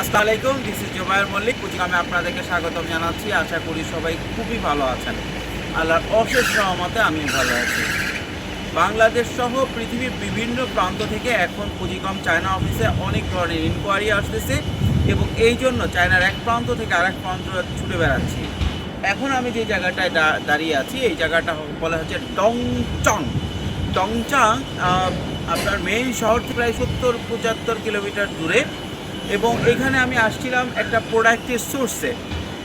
আসসালামু আলাইকুম this is Jubayer Mallick আমি আপনাদেরকে স্বাগতম জানাচ্ছি, আশা করি সবাই খুবই ভালো আছেন। আল্লাহর অশেষ সহমতে আমি ভালো আছি। বাংলাদেশ সহ পৃথিবীর বিভিন্ন প্রান্ত থেকে এখন পুঁজিকম চায়না অফিসে অনেক ধরনের ইনকোয়ারি আসতেছে এবং এই জন্য চায়নার এক প্রান্ত থেকে আরেক প্রান্ত ছুটে বেড়াচ্ছি। এখন আমি যে জায়গাটায় দাঁড়িয়ে আছি, এই জায়গাটা বলা হচ্ছে ডংচং ডংচাং আপনার মেইন শহর থেকে প্রায় সত্তর, পঁচাত্তর কিলোমিটার দূরে। এবং এখানে আমি আসছিলাম একটা প্রোডাক্টের সোর্সে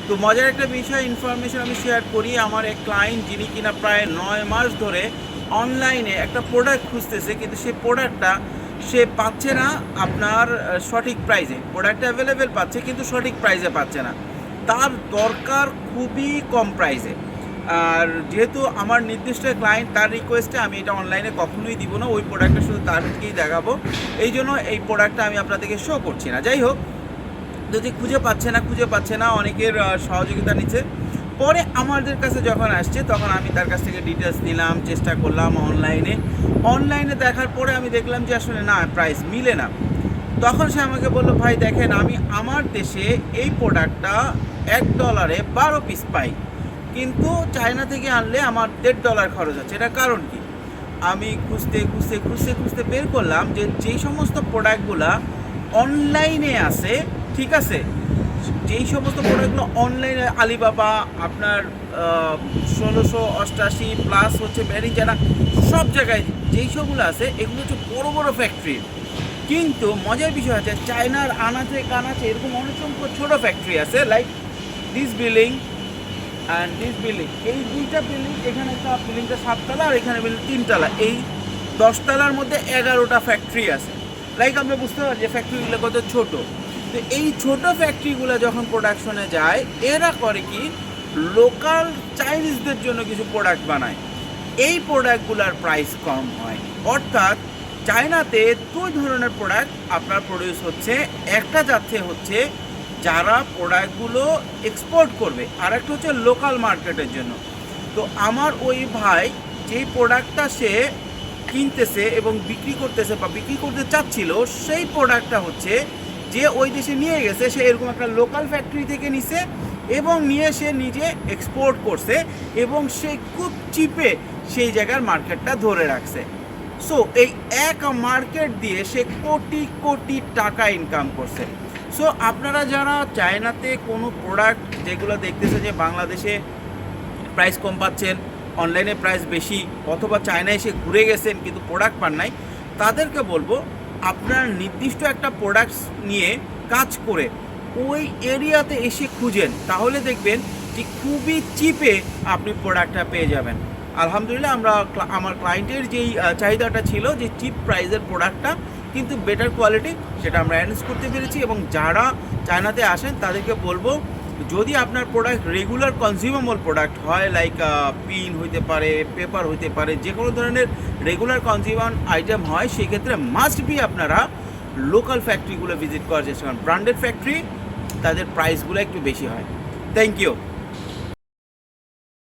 তো মজার একটা বিষয় ইনফরমেশন আমি শেয়ার করি, আমার এক ক্লায়েন্ট যিনি কিনা প্রায় নয় মাস ধরে অনলাইনে একটা প্রোডাক্ট খুঁজতেছে, কিন্তু সেই প্রোডাক্টটা সে পাচ্ছে না আপনার সঠিক প্রাইজে প্রোডাক্টটা অ্যাভেলেবেল পাচ্ছে, কিন্তু সঠিক প্রাইজে পাচ্ছে না। তার দরকার খুবই কম প্রাইসে আর যেহেতু আমার নির্দিষ্ট ক্লায়েন্ট তার রিকোয়েস্টে আমি এটা অনলাইনে কখনোই দিব না, ওই প্রোডাক্টটা শুধু তাদেরকেই দেখাবো। এই জন্য এই প্রোডাক্টটা আমি আপনাদেরকে শো করছি না। যাই হোক, যদি খুঁজে পাচ্ছে না, খুঁজে পাচ্ছে না, অনেকের সহযোগিতা নিচ্ছে। পরে আমাদের কাছে যখন আসছে, তখন আমি তার কাছ থেকে ডিটেলস নিলাম, চেষ্টা করলাম অনলাইনে অনলাইনে দেখার পরে আমি দেখলাম যে আসলে না প্রাইস মিলে না। তখন সে আমাকে বলল, ভাই, দেখেন, আমি আমার দেশে এই প্রোডাক্টটা এক ডলারে বারো পিস পাই। কিন্তু চায়না থেকে আনলে আমার দেড় ডলার খরচ হচ্ছে এটার কারণ কি? আমি খুঁজতে খুঁজতে খুঁজতে খুঁজতে বের করলাম যে যেই সমস্ত প্রোডাক্টগুলো অনলাইনে আছে, ঠিক আছে? যেই সমস্ত প্রোডাক্টগুলো অনলাইনে আলিবাবা আপনার ষোলোশো অষ্টাশি প্লাস হচ্ছে ম্যারিজানা সব জায়গায় যেই সবগুলো আছে, এগুলো হচ্ছে বড় বড় ফ্যাক্টরি কিন্তু মজার বিষয় আছে চায়নার আনাচে কানাচে এরকম অনেক সংখ্যক ছোটো ফ্যাক্টরি আছে like this building and this building এই দুইটা বিল্ডিং এখানে একটা বিল্ডিংটা সাততলা আর এখানে বিল্ডিং তিনতলা। এই দশতলার মধ্যে এগারোটা ফ্যাক্টরি আছে। লাইক আমরা বুঝতে পারি যে ফ্যাক্টরিগুলো কত ছোট। তো এই ছোট ফ্যাক্টরিগুলো যখন প্রোডাকশনে যায়, এরা করে কি? লোকাল চাইনিজদের জন্য কিছু প্রোডাক্ট বানায়। এই প্রোডাক্টগুলোর প্রাইস কম হয়। অর্থাৎ চায়নাতে দুই ধরনের প্রোডাক্ট আপনার প্রডিউস হচ্ছে। একটা যাচ্ছে হচ্ছে যারা প্রোডাক্টগুলো এক্সপোর্ট করবে আর একটা হচ্ছে লোকাল মার্কেটের জন্য। তো আমার ওই ভাই যেই প্রোডাক্টটা সে কিনতেছে এবং বিক্রি করতেছে বা বিক্রি করতে চাচ্ছিল, সেই প্রোডাক্টটা হচ্ছে যে ওই দেশে নিয়ে গেছে, সে এরকম একটা লোকাল ফ্যাক্টরি থেকে নিছে এবং নিয়ে সে নিজে এক্সপোর্ট করছে এবং সে খুব চিপে সেই জায়গার মার্কেটটা ধরে রাখছে। সো এই এক মার্কেট দিয়ে সে কোটি কোটি টাকা ইনকাম করছে। সো আপনারা যারা চায়নাতে কোনো প্রোডাক্ট যেগুলো দেখতেছে যে বাংলাদেশে প্রাইস কম পাচ্ছেন অনলাইনে প্রাইস বেশি, অথবা চায়নায় এসে ঘুরে গেছেন কিন্তু প্রোডাক্ট পান নাই, তাদেরকে বলব আপনার নির্দিষ্ট একটা প্রোডাক্টস নিয়ে কাজ করে ওই এরিয়াতে এসে খুঁজেন, তাহলে দেখবেন যে খুবই চিপে আপনি প্রোডাক্টটা পেয়ে যাবেন। আলহামদুলিল্লাহ আমরা আমার ক্লায়েন্টের যেই চাহিদাটা ছিল যে চিপ প্রাইসের প্রোডাক্টটা কিন্তু বেটার কোয়ালিটি সেটা আমরা অ্যারেঞ্জ করতে পেরেছি এবং যারা চায়নাতে আসেন তাদেরকে বলব, যদি আপনার প্রোডাক্ট রেগুলার কনজিউমেবল প্রোডাক্ট হয় লাইক পিন হইতে পারে পেপার হইতে পারে যে কোনো ধরনের রেগুলার কনজিউমার আইটেম হয়, সেক্ষেত্রে মাস্ট বি আপনারা লোকাল ফ্যাক্টরিগুলো ভিজিট করার চেষ্টা করেন। ব্র্যান্ডেড ফ্যাক্টরি তাদের প্রাইসগুলো একটু বেশি হয়। Thank you